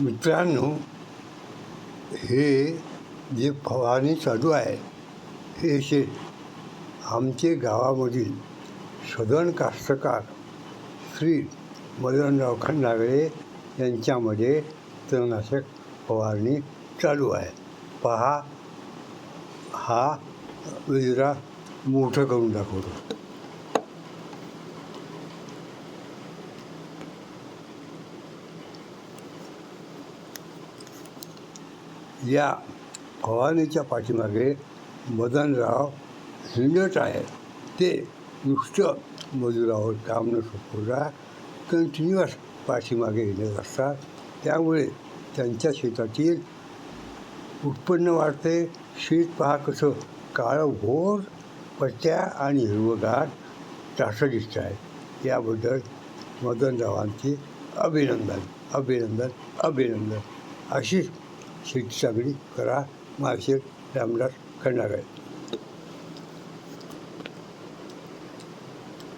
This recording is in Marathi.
मित्रांनो हे जे फवारणी चालू आहे हे शे आमचे गावामधील सदन कास्तकार श्री मदनराव खंडागळे यांच्यामध्ये तणनाशक फवारणी चालू आहे. पहा हा विजरा मोठं करून दाखवतो. या फवारणीच्या पाठीमागे मदनराव हिंडत आहे ते नुसतं मजुरावर काम न सोपवता कंटिन्युअस पाठीमागे हिंडत असतात. त्यामुळे त्यांच्या शेतातील उत्पन्न वाढते. शेत पहा कसं काळं भोर पट्ट्या आणि हिरवगार टासं दिसत आहे. याबद्दल मदनरावांचे अभिनंदन अभिनंदन अभिनंदन. अशीच शेती चांगली करा माळशेर रामदास खंडागळे